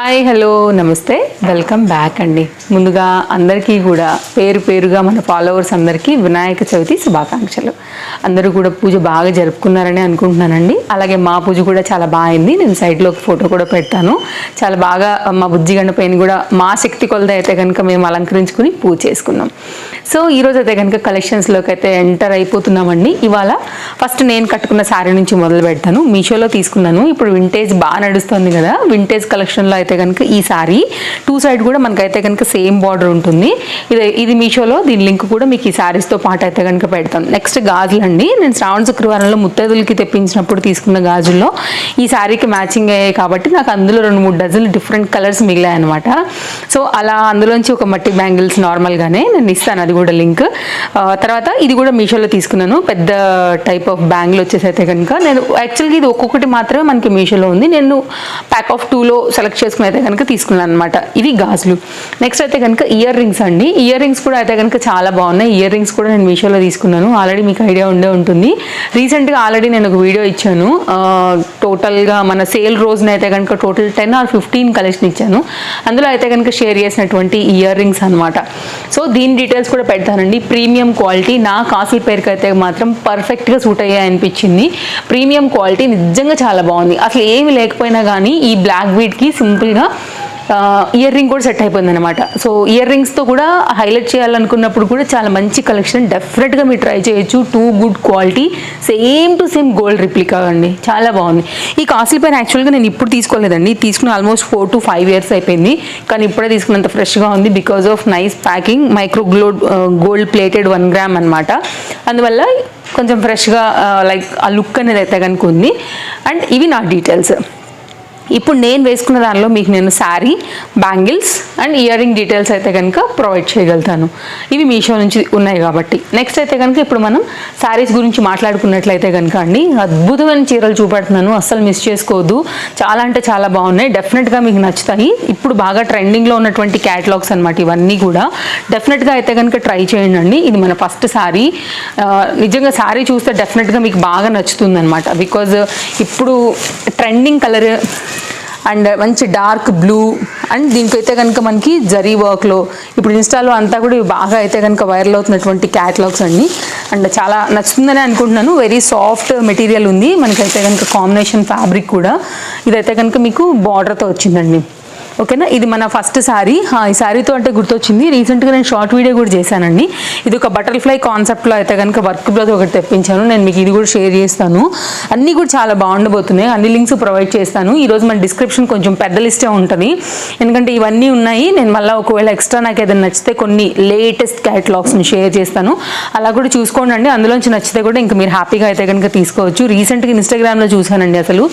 Hi hello నమస్తే. Welcome back అండి. ముందుగా అందరికీ కూడా పేరు పేరుగా మన ఫాలోవర్స్ అందరికీ వినాయక చవితి శుభాకాంక్షలు. అందరూ కూడా పూజ బాగా జరుపుకున్నారని అనుకుంటున్నానండి. అలాగే మా పూజ కూడా చాలా బాగుంది నేను సైడ్లో ఒక ఫోటో కూడా పెడతాను చాలా బాగా మా బుజ్జిగండ పైన కూడా మా శక్తి కొలత అయితే కనుక మేము అలంకరించుకుని పూజ చేసుకున్నాం. సో ఈరోజు అయితే కనుక కలెక్షన్స్లోకి అయితే ఎంటర్ అయిపోతున్నామండి. ఇవాళ ఫస్ట్ నేను కట్టుకున్న శారీ నుంచి మొదలు పెడతాను. మీషోలో తీసుకున్నాను. ఇప్పుడు వింటేజ్ బాగా నడుస్తుంది కదా. వింటేజ్ కలెక్షన్లో అయితే కనుక ఈ శారీ టూ సైడ్ కూడా మనకైతే కనుక సేమ్ బార్డర్ ఉంటుంది. ఇది ఇది మీషోలో దీని లింక్ కూడా మీకు ఈ శారీస్తో పాటు అయితే కనుక పెడతాను. నెక్స్ట్ గాజులు అండి. నేను శ్రావణ శుక్రవారంలో ముత్తైదులకి తెప్పించినప్పుడు తీసుకున్న గాజుల్లో ఈ శారీకి మ్యాచింగ్ అయ్యాయి కాబట్టి నాకు అందులో రెండు మూడు డజన్లు డిఫరెంట్ కలర్స్ మిగిలాయి అనమాట సో అలా అందులోంచి ఒక మట్టి బ్యాంగిల్స్ నార్మల్గానే నేను ఇస్తాను. అది కూడా లింక్. తర్వాత ఇది కూడా మీషోలో తీసుకున్నాను. పెద్ద టైప్ ఆఫ్ బ్యాంగిల్ వచ్చేసి అయితే కనుక నేను యాక్చువల్గా ఇది ఒక్కొక్కటి మాత్రమే మనకి మీషోలో ఉంది. నేను ప్యాక్ ఆఫ్ టూలో సెలెక్ట్ చేసుకుని అయితే కనుక తీసుకున్నాను అనమాట ఇవి గాజులు. నెక్స్ట్ అయితే కనుక ఇయర్ రింగ్స్ అండి. ఇయర్ రింగ్స్ కూడా అయితే కనుక చాలా బాగున్నాయి. ఇయర్ రింగ్స్ కూడా నేను మీషోలో తీసుకున్నాను. ఆల్రెడీ మీకు ఐడియా ఉండే ఉంటుంది. రీసెంట్గా ఆల్రెడీ నేను ఒక వీడియో ఇచ్చాను. టోటల్గా మన సేల్ రోజున అయితే కనుక total ten or fifteen collection ఇచ్చాను. అందులో అయితే కనుక షేర్ చేసినటువంటి ఇయర్ రింగ్స్ అనమాట సో దీని డీటెయిల్స్ కూడా పెడతానండి. ప్రీమియం క్వాలిటీ నా కాసుల పేరుకి అయితే మాత్రం పర్ఫెక్ట్గా సూట్ అయ్యాయి అనిపించింది. ప్రీమియం క్వాలిటీ నిజంగా చాలా బాగుంది. అసలు ఏమి లేకపోయినా కానీ ఈ బ్లాక్ బీట్కి సింపుల్గా ఇయర్ రింగ్ కూడా సెట్ అయిపోయింది అనమాట సో ఇయర్ రింగ్స్తో కూడా హైలైట్ చేయాలనుకున్నప్పుడు కూడా చాలా మంచి కలెక్షన్ డెఫినెట్గా మీరు ట్రై చేయొచ్చు. Too good quality same to same gold replica అండి. చాలా బాగుంది. ఈ కాస్ట్లీ పైన యాక్చువల్గా నేను ఇప్పుడు తీసుకోలేదండి. తీసుకుని almost four to five years అయిపోయింది. కానీ ఇప్పుడే తీసుకున్నంత ఫ్రెష్గా ఉంది because of nice packing micro gold gold plated one gram అనమాట అందువల్ల కొంచెం ఫ్రెష్గా లైక్ ఆ లుక్ అనేది అయితే కనుక ఉంది. అండ్ ఇవి నా డీటెయిల్స్ ఇప్పుడు నేను వేసుకున్న దానిలో మీకు నేను sari bangles and earring details అయితే కనుక ప్రొవైడ్ చేయగలుగుతాను. ఇవి మీషో నుంచి ఉన్నాయి కాబట్టి. నెక్స్ట్ అయితే కనుక ఇప్పుడు మనం శారీస్ గురించి మాట్లాడుకున్నట్లయితే కనుక అండి అద్భుతమైన చీరలు చూపెడుతున్నాను. అస్సలు మిస్ చేసుకోవద్దు. చాలా అంటే చాలా బాగున్నాయి. డెఫినెట్గా మీకు నచ్చుతాయి. ఇప్పుడు బాగా ట్రెండింగ్లో ఉన్నటువంటి క్యాటలాగ్స్ అనమాట ఇవన్నీ కూడా. డెఫినెట్గా అయితే కనుక ట్రై చేయండి. ఇది మన ఫస్ట్ శారీ. నిజంగా శారీ చూస్తే డెఫినెట్గా మీకు బాగా నచ్చుతుంది అనమాట బికాజ్ ఇప్పుడు ట్రెండింగ్ కలర్ అండ్ మంచి డార్క్ బ్లూ. అండ్ దీనికైతే కనుక మనకి జరీ వర్క్లో ఇప్పుడు ఇన్స్టాలో అంతా కూడా బాగా అయితే కనుక వైరల్ అవుతున్నటువంటి క్యాటలాగ్స్ అండి. అండ్ చాలా నచ్చుతుందని అనుకుంటున్నాను. వెరీ సాఫ్ట్ మెటీరియల్ ఉంది. మనకైతే కనుక కాంబినేషన్ ఫ్యాబ్రిక్ కూడా. ఇదైతే కనుక మీకు బార్డర్తో వచ్చిందండి. ఓకేనా? ఇది మన ఫస్ట్ శారీ ఈ శారీతో అంటే గుర్తొచ్చింది. రీసెంట్గా నేను షార్ట్ వీడియో కూడా చేశానండి. ఇది ఒక బటర్ఫ్లై కాన్సెప్ట్లో అయితే కనుక వర్క్ బ్లౌజ్ ఒకటి తెప్పించాను. నేను మీకు ఇది కూడా షేర్ చేస్తాను. అన్నీ కూడా చాలా బాగుండబోతున్నాయి. అన్ని లింక్స్ ప్రొవైడ్ చేస్తాను. ఈరోజు మన డిస్క్రిప్షన్ కొంచెం పెద్ద లిస్టే ఉంటుంది. ఎందుకంటే ఇవన్నీ ఉన్నాయి. నేను మళ్ళీ ఒకవేళ ఎక్స్ట్రా నాకు ఏదైనా నచ్చితే కొన్ని లేటెస్ట్ క్యాటలాగ్స్ని షేర్ చేస్తాను. అలా కూడా చూసుకోండి అండి అందులోంచి నచ్చితే కూడా ఇంకా మీరు హ్యాపీగా అయితే కనుక తీసుకోవచ్చు. రీసెంట్గా ఇన్స్టాగ్రామ్లో చూశానండి అసలు.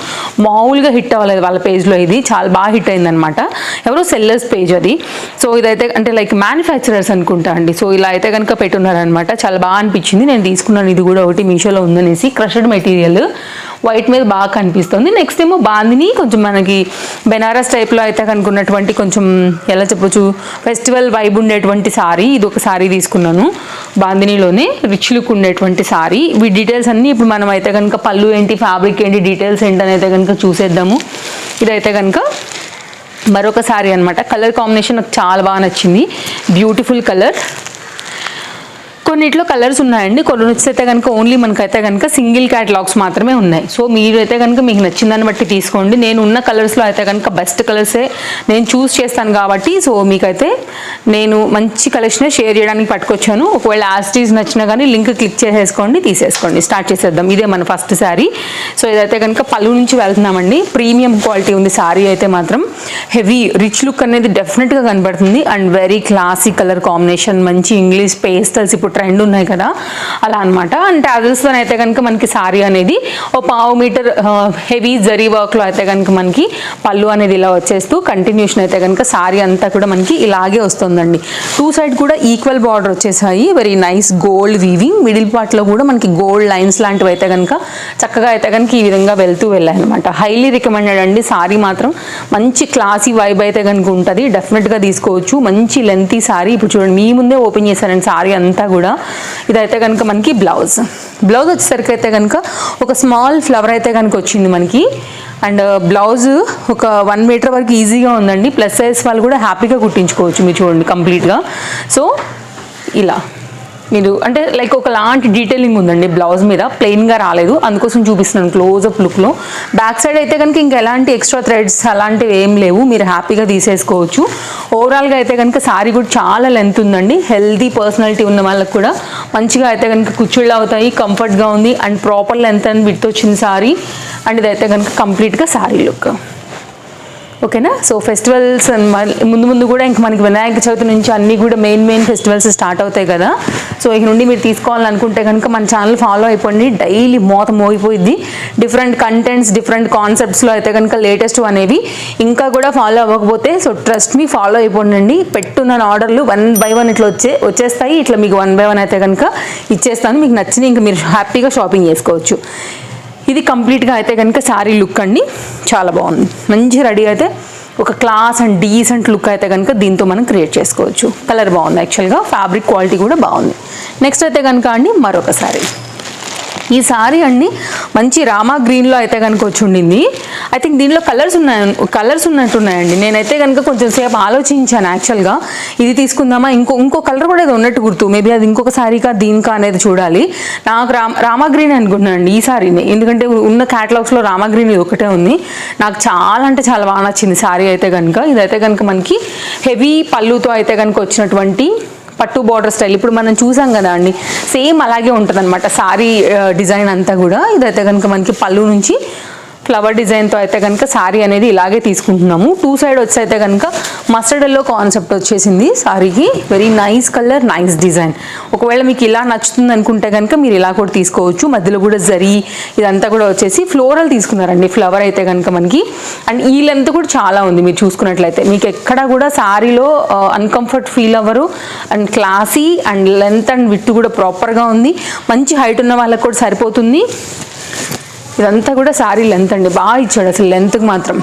మామూలుగా హిట్ అవ్వలేదు వాళ్ళ పేజ్లో ఇది. చాలా బాగా హిట్ అయిందనమాట ఎవరో సెల్లర్స్ పేజ్ అది. సో ఇదైతే అంటే లైక్ మ్యానుఫ్యాక్చరర్స్ అనుకుంటా అండి. సో ఇలా అయితే కనుక పెట్టున్నారనమాట చాలా బాగా అనిపించింది. నేను తీసుకున్నాను. ఇది కూడా ఒకటి మీషోలో ఉందనేసి క్రషడ్ మెటీరియల్ వైట్ మీద బాగా కనిపిస్తుంది. నెక్స్ట్ ఏమో బాందిని. కొంచెం మనకి బెనారస్ టైప్లో అయితే కనుకున్నటువంటి కొంచెం ఎలా చెప్పొచ్చు? ఫెస్టివల్ వైబ్ ఉండేటువంటి సారీ ఇది ఒక సారీ తీసుకున్నాను. బాందినిలోనే రిచ్ లుక్ ఉండేటువంటి సారీ వీ డీటెయిల్స్ అన్నీ ఇప్పుడు మనం అయితే కనుక పళ్ళు ఏంటి ఫ్యాబ్రిక్ ఏంటి డీటెయిల్స్ ఏంటి అని అయితే కనుక చూసేద్దాము. ఇదైతే కనుక మరొక సారీ అనమాట కలర్ కాంబినేషన్ నాకు చాలా బాగా నచ్చింది. బ్యూటిఫుల్ కలర్ కొన్నిట్లో కలర్స్ ఉన్నాయండి. కొన్ని అయితే కనుక ఓన్లీ మనకైతే కనుక సింగిల్ క్యాటలాగ్స్ మాత్రమే ఉన్నాయి. సో మీరు అయితే కనుక మీకు నచ్చిన దాన్ని బట్టి తీసుకోండి. నేను ఉన్న కలర్స్లో అయితే కనుక బెస్ట్ కలర్సే నేను చూస్ చేస్తాను కాబట్టి సో మీకైతే నేను మంచి కలెక్షనే షేర్ చేయడానికి పట్టుకొచ్చాను. ఒకవేళ యాస్టీస్ నచ్చినా కానీ లింక్ క్లిక్ చేసేసుకోండి తీసేసుకోండి. స్టార్ట్ చేసేద్దాం. ఇదే మన ఫస్ట్ శారీ సో ఇదైతే కనుక పళ్ళు నుంచి వెళ్తున్నామండి. ప్రీమియం క్వాలిటీ ఉంది శారీ అయితే మాత్రం. హెవీ రిచ్ లుక్ అనేది డెఫినెట్గా కనబడుతుంది. And very classic colour combination మంచి ఇంగ్లీష్ పేస్టల్స్ ఇప్పుడు ట్రెండ్ ఉన్నాయి కదా. అలా అనమాట అండ్ ట్యాజల్స్లో అయితే కనుక మనకి సారీ అనేది ఓ పావు మీటర్ హెవీ జరీ వర్క్లో అయితే కనుక మనకి పళ్ళు అనేది ఇలా వచ్చేస్తూ కంటిన్యూషన్ అయితే కనుక సారీ అంతా కూడా మనకి ఇలాగే వస్తుందండి. టూ సైడ్ కూడా ఈక్వల్ బార్డర్ వచ్చేసాయి. Very nice gold weaving middle పార్ట్లో కూడా మనకి గోల్డ్ లైన్స్ లాంటివి అయితే కనుక చక్కగా అయితే కనుక ఈ విధంగా వెళ్తూ వెళ్ళాయి అనమాట హైలీ రికమెండెడ్ అండి. సారీ మాత్రం మంచి క్లాసీ వైబ్ అయితే కనుక ఉంటుంది. డెఫినెట్గా తీసుకోవచ్చు. మంచి లెంతీ సారీ ఇప్పుడు చూడండి మీ ముందే ఓపెన్ చేశారండి సారీ అంతా కూడా. కూడా ఇదైతే కనుక మనకి బ్లౌజ్. బ్లౌజ్ వచ్చేసరికి అయితే కనుక ఒక స్మాల్ ఫ్లవర్ అయితే కనుక వచ్చింది మనకి. అండ్ బ్లౌజ్ ఒక వన్ మీటర్ వరకు ఈజీగా ఉందండి. ప్లస్ సైజ్ వాళ్ళు కూడా హ్యాపీగా కుట్టించుకోవచ్చు మీరు చూడండి కంప్లీట్గా. సో ఇలా. మీరు అంటే లైక్ ఒక లాంటి డీటెయిలింగ్ ఉందండి బ్లౌజ్ మీద. ప్లెయిన్గా రాలేదు. అందుకోసం చూపిస్తున్నాను క్లోజ్అప్ లుక్లో బ్యాక్ సైడ్ అయితే కనుక ఇంకా ఎలాంటి ఎక్స్ట్రా థ్రెడ్స్ అలాంటివి ఏం లేవు. మీరు హ్యాపీగా తీసేసుకోవచ్చు. ఓవరాల్గా అయితే కనుక సారీ కూడా చాలా లెంత్ ఉందండి. హెల్తీ పర్సనాలిటీ ఉన్న వాళ్ళకి కూడా మంచిగా అయితే కనుక కుచ్చుళ్ళు అవుతాయి కంఫర్ట్గా ఉంది అండ్ ప్రాపర్ లెంత్ అని విత్ వచ్చింది సారీ అండ్ ఇదైతే కనుక కంప్లీట్గా సారీ లుక్ ఓకేనా? సో ఫెస్టివల్స్ ముందు ముందు కూడా ఇంక మనకి వినాయక చవితి నుంచి అన్నీ కూడా మెయిన్ మెయిన్ ఫెస్టివల్స్ స్టార్ట్ అవుతాయి కదా. సో ఇక నుండి మీరు తీసుకోవాలనుకుంటే కనుక మన ఛానల్ ఫాలో అయిపోండి. డైలీ మోత మోగిపోయింది డిఫరెంట్ కంటెంట్స్ డిఫరెంట్ కాన్సెప్ట్స్లో అయితే కనుక లేటెస్ట్ అనేవి ఇంకా కూడా ఫాలో అవ్వకపోతే సో ట్రస్ట్ మీ ఫాలో అయిపోండి పెట్టున్న ఆర్డర్లు వన్ బై వన్ ఇట్లా వచ్చే వచ్చేస్తాయి. ఇట్లా మీకు వన్ బై వన్ అయితే కనుక ఇచ్చేస్తాను. మీకు నచ్చిన ఇంకా మీరు హ్యాపీగా షాపింగ్ చేసుకోవచ్చు. ఇది కంప్లీట్గా అయితే కనుక శారీ లుక్ అండి. చాలా బాగుంది. మంచి రెడీ అయితే ఒక క్లాస్ అండ్ డీసెంట్ లుక్ అయితే కనుక దీంతో మనం క్రియేట్ చేసుకోవచ్చు. కలర్ బాగుంది యాక్చువల్గా. ఫ్యాబ్రిక్ క్వాలిటీ కూడా బాగుంది. నెక్స్ట్ అయితే కనుక అండి మరొక శారీ. ఈ సారీ అండి మంచి రామా గ్రీన్లో అయితే కనుక వచ్చి ఉండింది. ఐ థింక్ దీనిలో కలర్స్ ఉన్నాయి కలర్స్ ఉన్నట్టున్నాయండి. నేనైతే కనుక కొంచెం సేపు ఆలోచించాను యాక్చువల్గా ఇది తీసుకుందామా? ఇంకో ఇంకో కలర్ కూడా ఏదో ఉన్నట్టు గుర్తు. మేబీ అది ఇంకొక సారీకా దీనికా అనేది చూడాలి. నాకు రామ రామా గ్రీన్ అనుకుంటున్నాను అండి ఈ సారీని ఎందుకంటే ఉన్న క్యాటలాగ్స్లో రామా గ్రీన్ ఇది ఒకటే ఉంది. నాకు చాలా అంటే చాలా బాగా నచ్చింది సారీ అయితే కనుక. ఇదైతే కనుక మనకి హెవీ పళ్ళుతో అయితే కనుక వచ్చినటువంటి పట్టు బార్డర్ స్టైల్ ఇప్పుడు మనం చూసాం కదా అండి సేమ్ అలాగే ఉంటుంది అనమాట సారీ డిజైన్ అంతా కూడా. ఇదైతే కనుక మనకి పళ్ళు నుంచి ఫ్లవర్ డిజైన్తో అయితే కనుక శారీ అనేది ఇలాగే తీసుకుంటున్నాము. టూ సైడ్ వచ్చి అయితే కనుక మస్టర్డ్ ఎల్లో కాన్సెప్ట్ వచ్చేసింది. సారీకి very nice colour nice design ఒకవేళ మీకు ఇలా నచ్చుతుంది అనుకుంటే కనుక మీరు ఇలా కూడా తీసుకోవచ్చు. మధ్యలో కూడా జరీ ఇదంతా కూడా వచ్చేసి ఫ్లోరల్ తీసుకున్నారండి. ఫ్లవర్ అయితే కనుక మనకి. అండ్ ఈ లెంత్ కూడా చాలా ఉంది మీరు చూసుకున్నట్లయితే. మీకు ఎక్కడ కూడా శారీలో అన్కంఫర్ట్ ఫీల్ అవ్వరు. And classy and length and with కూడా ప్రాపర్గా ఉంది. మంచి హైట్ ఉన్న వాళ్ళకి కూడా సరిపోతుంది. ఇదంతా కూడా శారీ లెంత్ అండి. బాగా ఇచ్చాడు అసలు లెంత్కి మాత్రం.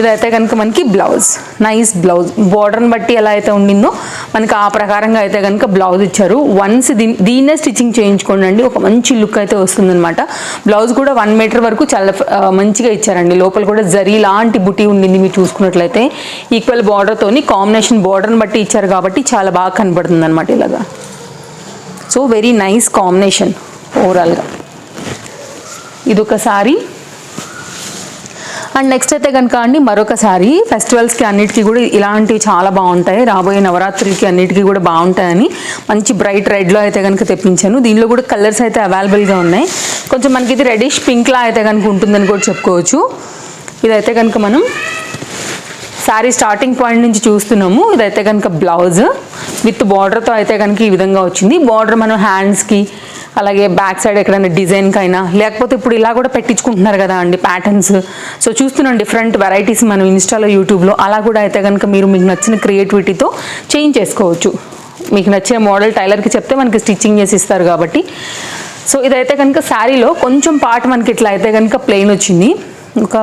ఇదైతే కనుక మనకి బ్లౌజ్ నైస్ బ్లౌజ్ బార్డర్ని బట్టి ఎలా అయితే ఉండిందో మనకి ఆ ప్రకారంగా అయితే కనుక బ్లౌజ్ ఇచ్చారు. వన్స్ దీన్ని దీన్నే స్టిచ్చింగ్ చేయించుకోండి అండి. ఒక మంచి లుక్ అయితే వస్తుందన్నమాట. బ్లౌజ్ కూడా వన్ మీటర్ వరకు చాలా మంచిగా ఇచ్చారండి. లోపల కూడా జరీ లాంటి బుటీ ఉండింది మీరు చూసుకున్నట్లయితే. ఈక్వల్ బార్డర్తోని కాంబినేషన్ బార్డర్ని బట్టి ఇచ్చారు కాబట్టి చాలా బాగా కనబడుతుంది అనమాట ఇలాగా సో వెరీ నైస్ కాంబినేషన్ ఓవరాల్గా ఇదొకసారి. అండ్ నెక్స్ట్ అయితే కనుక అండి మరొకసారి ఫెస్టివల్స్కి అన్నిటికీ కూడా ఇలాంటివి చాలా బాగుంటాయి. రాబోయే నవరాత్రులకి అన్నిటికీ కూడా బాగుంటాయని మంచి బ్రైట్ రెడ్లో అయితే కనుక తెప్పించాను. దీనిలో కూడా కలర్స్ అయితే అవైలబుల్గా ఉన్నాయి. కొంచెం మనకి ఇది రెడిష్ పింక్లా అయితే కనుక ఉంటుందని కూడా చెప్పుకోవచ్చు. ఇదైతే కనుక మనం శారీ స్టార్టింగ్ పాయింట్ నుంచి చూస్తున్నాము. ఇదైతే కనుక బ్లౌజ్ విత్ బార్డర్తో అయితే కనుక ఈ విధంగా వచ్చింది. బార్డర్ మనం హ్యాండ్స్కి అలాగే బ్యాక్ సైడ్ ఎక్కడైనా డిజైన్కి అయినా లేకపోతే ఇప్పుడు ఇలా కూడా పెట్టించుకుంటున్నారు కదా అండి ప్యాటర్న్స్ సో చూస్తున్నాం డిఫరెంట్ వెరైటీస్ మనం ఇన్స్టాలో యూట్యూబ్లో అలా కూడా అయితే కనుక మీరు మీకు నచ్చిన క్రియేటివిటీతో చేంజ్ చేసుకోవచ్చు. మీకు నచ్చిన మోడల్ టైలర్కి చెప్తే మనకి స్టిచ్చింగ్ చేసి ఇస్తారు కాబట్టి. సో ఇదైతే కనుక శారీలో కొంచెం పార్ట్ మనకి ఇట్లా అయితే కనుక ప్లెయిన్ వచ్చింది. ఒక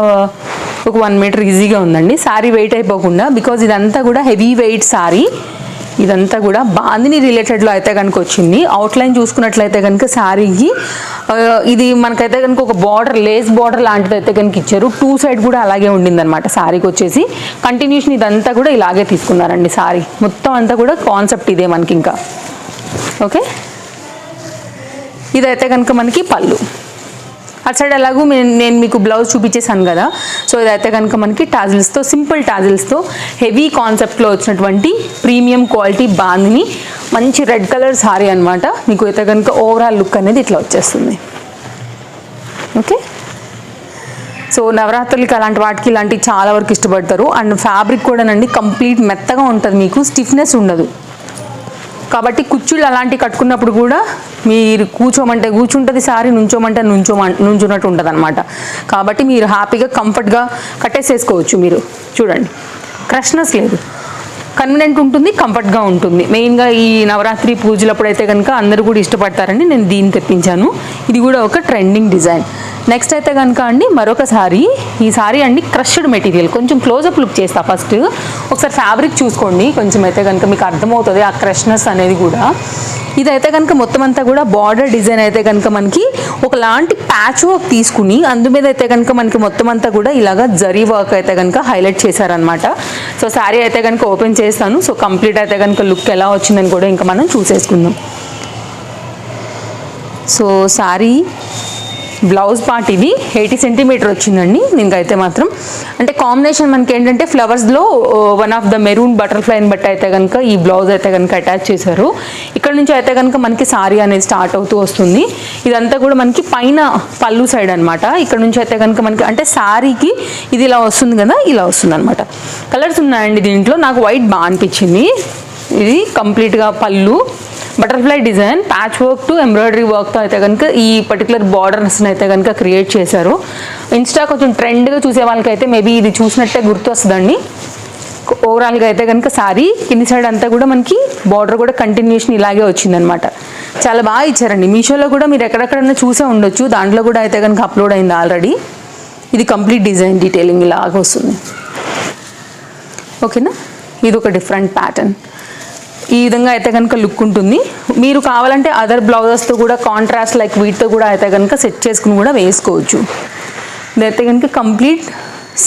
ఒక వన్ మీటర్ ఈజీగా ఉందండి. శారీ వెయిట్ అయిపోకుండా బికాజ్ ఇదంతా కూడా హెవీ వెయిట్ శారీ. ఇదంతా కూడా బాందిని రిలేటెడ్లో అయితే కనుక వచ్చింది. అవుట్లైన్ చూసుకున్నట్లయితే కనుక శారీకి ఇది మనకైతే కనుక ఒక బార్డర్ లేస్ బార్డర్ లాంటిది అయితే కనుక ఇచ్చారు. టూ సైడ్ కూడా అలాగే ఉండిందనమాట శారీకి వచ్చేసి. కంటిన్యూషన్ ఇదంతా కూడా ఇలాగే తీసుకున్నారండి శారీ మొత్తం అంతా కూడా కాన్సెప్ట్ ఇదే మనకి ఇంకా. ఓకే ఇదైతే కనుక మనకి పళ్ళు. అటు సైడ్ ఎలాగూ నేను మీకు బ్లౌజ్ చూపించేసాను కదా. సో ఇదైతే కనుక మనకి టాజిల్స్తో సింపుల్ టాజిల్స్తో హెవీ కాన్సెప్ట్లో వచ్చినటువంటి ప్రీమియం క్వాలిటీ బాందిని మంచి రెడ్ కలర్ సారీ అనమాట మీకు అయితే కనుక ఓవరాల్ లుక్ అనేది ఇట్లా వచ్చేస్తుంది. ఓకే సో నవరాత్రులకి అలాంటి వాటికి ఇలాంటివి చాలా వరకు ఇష్టపడతారు. అండ్ ఫ్యాబ్రిక్ కూడానండి కంప్లీట్ మెత్తగా ఉంటుంది మీకు స్టిఫ్నెస్ ఉండదు. కాబట్టి కుచ్చుళ్ళు అలాంటివి కట్టుకున్నప్పుడు కూడా మీరు కూర్చోమంటే కూర్చుంటుంది సారీ నుంచోమంటే నుంచోమ నుంచున్నట్టు ఉంటుంది అనమాట కాబట్టి మీరు హ్యాపీగా కంఫర్ట్గా కట్టేసేసుకోవచ్చు మీరు. చూడండి. క్రష్నెస్ లేదు. కన్వీనెంట్ ఉంటుంది కంఫర్ట్గా ఉంటుంది. మెయిన్గా ఈ నవరాత్రి పూజలప్పుడు అయితే కనుక అందరూ కూడా ఇష్టపడతారని నేను దీన్ని తెప్పించాను. ఇది కూడా ఒక ట్రెండింగ్ డిజైన్ నెక్స్ట్ అయితే కనుక అండి మరొక సారీ. ఈ సారీ అండి క్రష్డ్ మెటీరియల్ కొంచెం క్లోజప్ లుక్ చేస్తా ఫస్ట్ ఒకసారి ఫ్యాబ్రిక్ చూసుకోండి. కొంచెం అయితే కనుక మీకు అర్థమవుతుంది ఆ క్రష్నెస్ అనేది కూడా. ఇదైతే కనుక మొత్తం అంతా కూడా బార్డర్ డిజైన్ అయితే కనుక మనకి ఒకలాంటి ప్యాచ్ వర్క్ తీసుకుని అందు మీద అయితే కనుక మనకి మొత్తం అంతా కూడా ఇలాగా జరీ వర్క్ అయితే కనుక హైలైట్ చేశారనమాట సో శారీ అయితే కనుక ఓపెన్ చేస్తాను. సో కంప్లీట్ అయితే కనుక లుక్ ఎలా వచ్చిందని కూడా ఇంకా మనం చూసేసుకుందాం. సో శారీ బ్లౌజ్ పార్ట్ ఇది. ఎయిటీ సెంటీమీటర్ వచ్చిందండి. దీనికైతే మాత్రం. అంటే కాంబినేషన్ మనకి ఏంటంటే ఫ్లవర్స్లో వన్ ఆఫ్ ద మెరూన్ బటర్ఫ్లైని బట్టి అయితే కనుక ఈ బ్లౌజ్ అయితే కనుక అటాచ్ చేశారు. ఇక్కడ నుంచి అయితే కనుక మనకి సారీ అనేది స్టార్ట్ అవుతూ వస్తుంది. ఇదంతా కూడా మనకి పైన పళ్ళు సైడ్ అనమాట ఇక్కడ నుంచి అయితే కనుక మనకి అంటే శారీకి ఇది ఇలా వస్తుంది కదా ఇలా వస్తుంది అనమాట కలర్స్ ఉన్నాయండి దీంట్లో. నాకు వైట్ బాగా అనిపించింది. ఇది కంప్లీట్గా పళ్ళు. Butterfly design patch work to embroidery వర్క్తో అయితే కనుక ఈ పర్టికులర్ బార్డర్స్ని అయితే కనుక క్రియేట్ చేశారు. ఇన్స్టా కొంచెం ట్రెండ్గా చూసే వాళ్ళకైతే మేబీ ఇది చూసినట్టే గుర్తు వస్తుందండి ఓవరాల్గా అయితే కనుక సారీ కింది సైడ్ అంతా కూడా మనకి బార్డర్ కూడా కంటిన్యూషన్ ఇలాగే వచ్చిందనమాట చాలా బాగా ఇచ్చారండి. మీషోలో కూడా మీరు ఎక్కడెక్కడన్నా చూసే ఉండొచ్చు. దాంట్లో కూడా అయితే కనుక అప్లోడ్ అయింది ఆల్రెడీ ఇది కంప్లీట్ డిజైన్ డీటెయిలింగ్ ఇలాగ వస్తుంది. ఓకేనా ఇది ఒక డిఫరెంట్ ప్యాటర్న్ ఈ విధంగా అయితే కనుక లుక్ ఉంటుంది. మీరు కావాలంటే అదర్ బ్లౌజెస్తో కూడా కాంట్రాస్ట్ లైక్ వీటితో కూడా అయితే కనుక సెట్ చేసుకుని కూడా వేసుకోవచ్చు. ఇదైతే కనుక కంప్లీట్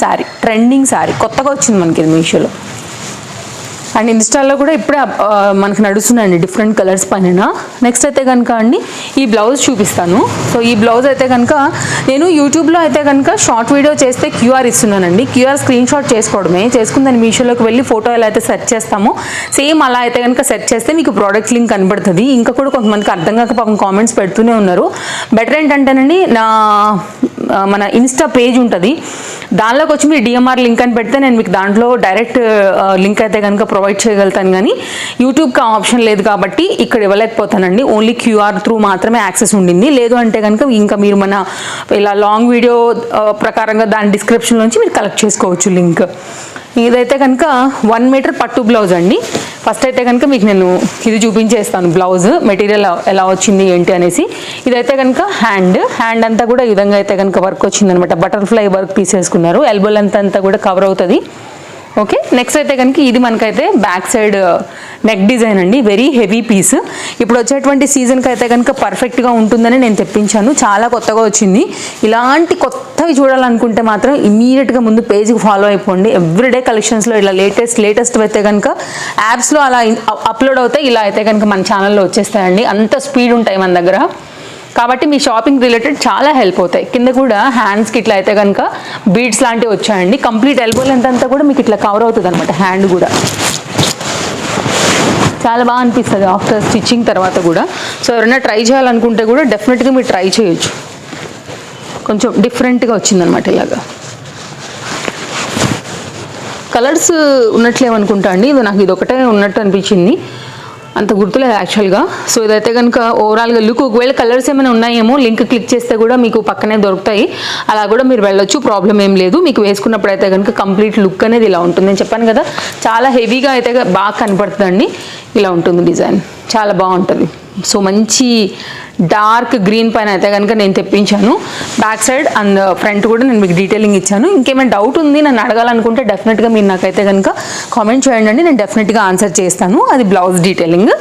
శారీ ట్రెండింగ్ శారీ కొత్తగా వచ్చింది మనకి ఇది మీషోలో. అండ్ ఇన్స్టాల్లో కూడా ఇప్పుడే మనకు నడుస్తున్నాయండి డిఫరెంట్ కలర్స్ పైన. నెక్స్ట్ అయితే కనుక అండి ఈ బ్లౌజ్ చూపిస్తాను. సో ఈ బ్లౌజ్ అయితే కనుక నేను యూట్యూబ్లో అయితే కనుక షార్ట్ వీడియో చేస్తే క్యూఆర్ ఇస్తున్నానండి. క్యూఆర్ స్క్రీన్ షాట్ చేసుకోవడమే. చేసుకుని దాన్ని మీషోలోకి వెళ్ళి ఫోటో ఎలా అయితే సెర్చ్ చేస్తామో సేమ్ అలా అయితే కనుక సెర్చ్ చేస్తే మీకు ప్రోడక్ట్ లింక్ కనబడుతుంది. ఇంకా కూడా కొంతమందికి అర్థం కాక పాపం కామెంట్స్ పెడుతూనే ఉన్నారు. బెటర్ ఏంటంటేనండి నా మన ఇన్స్టా పేజ్ ఉంటుంది. దానిలోకి వచ్చి మీరు డిఎంఆర్ లింక్ అని పెడితే నేను మీకు దాంట్లో డైరెక్ట్ లింక్ అయితే కనుక ప్రొవైడ్ చేయగలుగుతాను కానీ యూట్యూబ్కి ఆప్షన్ లేదు కాబట్టి ఇక్కడ ఇవ్వలేకపోతానండి. ఓన్లీ క్యూఆర్ త్రూ మాత్రమే యాక్సెస్ ఉండింది. లేదు అంటే కనుక ఇంకా మీరు మన ఇలా లాంగ్ వీడియో ప్రకారంగా దాని డిస్క్రిప్షన్ నుంచి మీరు కలెక్ట్ చేసుకోవచ్చు లింక్ ఇదైతే కనుక వన్ మీటర్ పట్టు బ్లౌజ్ అండి. ఫస్ట్ అయితే కనుక మీకు నేను ఇది చూపించేస్తాను బ్లౌజ్ మెటీరియల్ ఎలా వచ్చింది ఏంటి అనేసి. ఇదైతే కనుక హ్యాండ్ హ్యాండ్ అంతా కూడా ఈ విధంగా అయితే కనుక వర్క్ వచ్చిందనమాట. బటర్ఫ్లై వర్క్ తీసేసుకున్నారు ఎల్బో లెంత్ అంతా కూడా కవర్ అవుతుంది. ఓకే నెక్స్ట్ అయితే కనుక ఇది మనకైతే బ్యాక్ సైడ్ నెక్ డిజైన్ అండి. వెరీ హెవీ పీస్ ఇప్పుడు వచ్చేటువంటి సీజన్కి అయితే కనుక పర్ఫెక్ట్గా ఉంటుందని నేను తెప్పించాను. చాలా కొత్తగా వచ్చింది. ఇలాంటి కొత్తవి చూడాలనుకుంటే మాత్రం ఇమీడియట్గా ముందు పేజ్కి ఫాలో అయిపోండి. ఎవ్రీడే కలెక్షన్స్లో ఇలా లేటెస్ట్ లేటెస్ట్ అయితే కనుక యాప్స్లో అలా అప్లోడ్ అవుతాయి. ఇలా అయితే కనుక మన ఛానల్లో వచ్చేస్తాయండి. అంత స్పీడ్ ఉంటాయి మన దగ్గర. కాబట్టి మీ షాపింగ్ రిలేటెడ్ చాలా హెల్ప్ అవుతాయి. కింద కూడా హ్యాండ్స్కి ఇట్లా అయితే కనుక బీడ్స్ లాంటివి వచ్చాయండి. కంప్లీట్ ఎల్బోల్ లెంత్ అంతా కూడా మీకు ఇట్లా కవర్ అవుతుంది అనమాట హ్యాండ్ కూడా. చాలా బాగా అనిపిస్తుంది ఆఫ్టర్ స్టిచ్చింగ్ తర్వాత కూడా. సో ఎవరైనా ట్రై చేయాలనుకుంటే కూడా డెఫినెట్గా మీరు ట్రై చేయొచ్చు. కొంచెం డిఫరెంట్గా వచ్చిందనమాట ఇలాగా. కలర్స్ ఉన్నట్లేమనుకుంటా అండి. ఇది నాకు ఇది ఒకటే ఉన్నట్టు అనిపించింది. అంత గుర్తులేదు యాక్చువల్గా సో ఇదైతే కనుక ఓవరాల్గా లుక్ ఒకవేళ కలర్స్ ఏమైనా ఉన్నాయేమో లింక్ క్లిక్ చేస్తే కూడా మీకు పక్కనే దొరుకుతాయి. అలా కూడా మీరు వెళ్ళొచ్చు ప్రాబ్లం ఏం లేదు. మీకు వేసుకున్నప్పుడు అయితే కనుక కంప్లీట్ లుక్ అనేది ఇలా ఉంటుంది. నేను చెప్పాను కదా చాలా హెవీగా అయితే బాగా కనపడుతుందండి. ఇలా ఉంటుంది డిజైన్ చాలా బాగుంటుంది. సో మంచి డార్క్ గ్రీన్ పైన అయితే కనుక నేను తెప్పించాను. బ్యాక్ సైడ్ అండ్ ఫ్రంట్ కూడా నేను మీకు డీటెయిలింగ్ ఇచ్చాను. ఇంకేమైనా డౌట్ ఉంది నన్ను అడగాలనుకుంటే డెఫినెట్గా మీరు నాకైతే కనుక కామెంట్ చేయండి. అండి నేను డెఫినెట్గా ఆన్సర్ చేస్తాను. అది బ్లౌజ్ డీటెయిలింగ్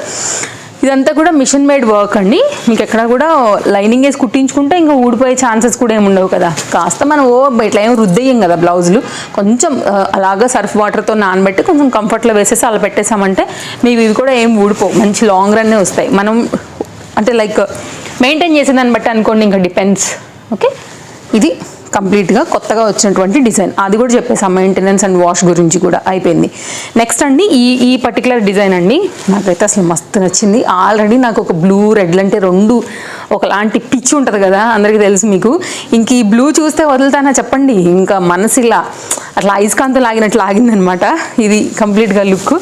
ఇదంతా కూడా మిషన్ మేడ్ వర్క్ అండి. మీకు ఎక్కడ కూడా లైనింగ్ వేసి కుట్టించుకుంటే ఇంకా ఊడిపోయే ఛాన్సెస్ కూడా ఏమి ఉండవు కదా. కాస్త మనం ఓ ఇట్లా ఏం రుద్దేయం కదా బ్లౌజులు కొంచెం అలాగా సర్ఫ్ వాటర్తో నానబెట్టి కొంచెం కంఫర్ట్లో వేసేసి అలా పెట్టేసామంటే మీకు ఇవి కూడా ఏం ఊడిపోవు. మంచి లాంగ్ రన్నే వస్తాయి. మనం అంటే లైక్ మెయింటైన్ చేసేదాన్ని బట్టి అనుకోండి ఇంకా డిపెండ్స్ ఓకే ఇది కంప్లీట్గా కొత్తగా వచ్చినటువంటి డిజైన్ అది కూడా చెప్పేసాం మెయింటెనెన్స్ అండ్ వాష్ గురించి కూడా అయిపోయింది. నెక్స్ట్ అండి ఈ ఈ పర్టికులర్ డిజైన్ అండి నాకైతే అసలు మస్తు నచ్చింది. ఆల్రెడీ నాకు ఒక బ్లూ రెడ్ అంటే రెండు ఒకలాంటి పిచ్చి ఉంటుంది కదా అందరికీ తెలుసు మీకు. ఇంక ఈ బ్లూ చూస్తే వదులుతానా చెప్పండి? ఇంకా మనసు ఇలా అట్లా ఐస్కాంతం లాగినట్లు లాగిందనమాట. ఇది కంప్లీట్గా లుక్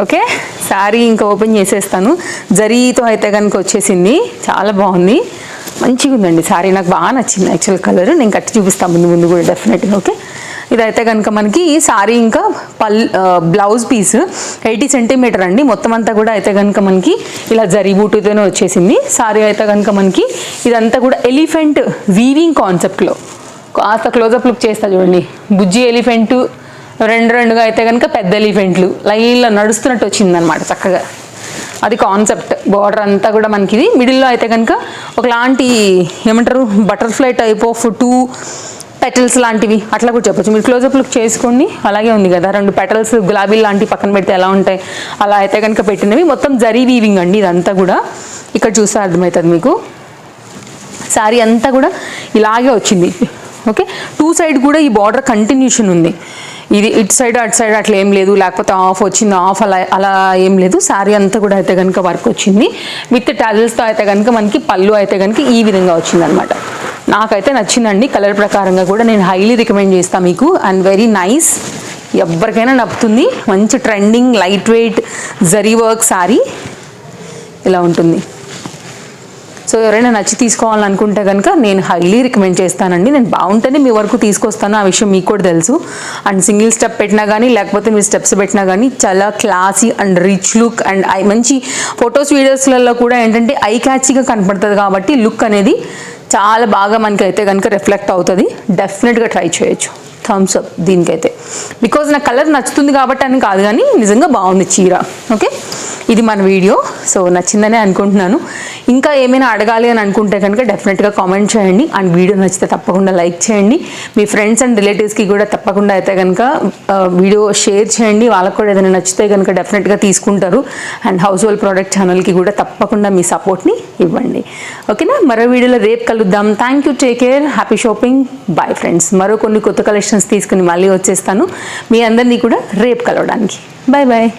ఓకే? శారీ ఇంకా ఓపెన్ చేసేస్తాను. జరీతో అయితే కనుక వచ్చేసింది. చాలా బాగుంది. మంచిగా ఉందండి శారీ నాకు బాగా నచ్చింది యాక్చువల్ కలర్ నేను కట్టి చూపిస్తాను ముందు ముందు కూడా డెఫినెట్గా ఓకే? ఇదైతే కనుక మనకి సారీ ఇంకా పల్ బ్లౌజ్ పీస్ ఎయిటీ సెంటీమీటర్ అండి. మొత్తం అంతా కూడా అయితే కనుక మనకి ఇలా జరీ బూటుతోనే వచ్చేసింది. సారీ అయితే కనుక మనకి ఇదంతా కూడా ఎలిఫెంట్ వీవింగ్ కాన్సెప్ట్లో కాస్త క్లోజప్ లుక్ చేస్తా చూడండి. బుజ్జి ఎలిఫెంట్ రెండు రెండుగా అయితే కనుక పెద్ద ఎలిఫెంట్లు. లైన్లో నడుస్తున్నట్టు వచ్చిందనమాట చక్కగా. అది కాన్సెప్ట్ బార్డర్ అంతా కూడా మనకి ఇది మిడిల్లో అయితే కనుక ఒకలాంటి ఏమంటారు? Butterfly type of two petals లాంటివి. అట్లా కూడా చెప్పొచ్చు. మీరు క్లోజప్ లుక్ చేసుకోండి. అలాగే ఉంది కదా. రెండు పెటల్స్ గులాబీ లాంటివి పక్కన పెడితే ఎలా ఉంటాయి? అలా అయితే కనుక పెట్టినవి. మొత్తం జరీ వీవింగ్ అండి ఇదంతా కూడా. ఇక్కడ చూస్తే అర్థమవుతుంది మీకు. శారీ అంతా కూడా ఇలాగే వచ్చింది. ఓకే టూ సైడ్ కూడా ఈ బార్డర్ కంటిన్యూషన్ ఉంది. ఇది ఇటు సైడ్ అటు సైడ్ అట్లా ఏం లేదు. లేకపోతే ఆఫ్ వచ్చింది ఆఫ్ అలా అలా ఏం లేదు. శారీ అంతా కూడా అయితే కనుక వర్క్ వచ్చింది. విత్ టాజిల్స్తో అయితే కనుక మనకి పళ్ళు అయితే కనుక ఈ విధంగా వచ్చింది అనమాట నాకైతే నచ్చిందండి. కలర్ ప్రకారంగా కూడా నేను హైలీ రికమెండ్ చేస్తాను మీకు. అండ్ వెరీ నైస్ ఎవరికైనా నప్పుతుంది. మంచి trending light weight zari work sari. ఇలా ఉంటుంది. సో ఎవరైనా నచ్చి తీసుకోవాలనుకుంటే కనుక నేను హైలీ రికమెండ్ చేస్తానండి. నేను బాగుంటేనే మీ వరకు తీసుకొస్తాను. ఆ విషయం మీకు కూడా తెలుసు. అండ్ సింగిల్ స్టెప్ పెట్టినా కానీ లేకపోతే మీరు స్టెప్స్ పెట్టినా కానీ చాలా classy and rich look and I మంచి ఫొటోస్ వీడియోస్లలో కూడా ఏంటంటే ఐ క్యాచీగా కనపడుతుంది కాబట్టి లుక్ అనేది చాలా బాగా మనకి అయితే కనుక రిఫ్లెక్ట్ అవుతుంది డెఫినెట్గా ట్రై చేయొచ్చు. థమ్స్ అప్ దీనికైతే. బికాజ్ నా కలర్ నచ్చుతుంది కాబట్టి అని కాదు కానీ నిజంగా బాగుంది చీర. ఓకే ఇది మన వీడియో సో నచ్చిందనే అనుకుంటున్నాను. ఇంకా ఏమైనా అడగాలి అని అనుకుంటే కనుక డెఫినెట్గా కామెంట్ చేయండి. అండ్ వీడియో నచ్చితే తప్పకుండా లైక్ చేయండి. మీ ఫ్రెండ్స్ అండ్ రిలేటివ్స్కి కూడా తప్పకుండా అయితే కనుక వీడియో షేర్ చేయండి. వాళ్ళకు కూడా ఏదైనా నచ్చితే కనుక డెఫినెట్గా తీసుకుంటారు. అండ్ హౌస్ హోల్డ్ ప్రోడక్ట్ ఛానల్కి కూడా తప్పకుండా మీ సపోర్ట్ని ఇవ్వండి. ఓకేనా మరో వీడియోలో రేపు కలుద్దాం. Thank you take care happy shopping bye friends మరో కొన్ని కొత్త కలెక్షన్స్ తీసుకుని మళ్ళీ వచ్చేస్తాను. మీ అందరినీ కూడా రేపు కలవడానికి. Bye bye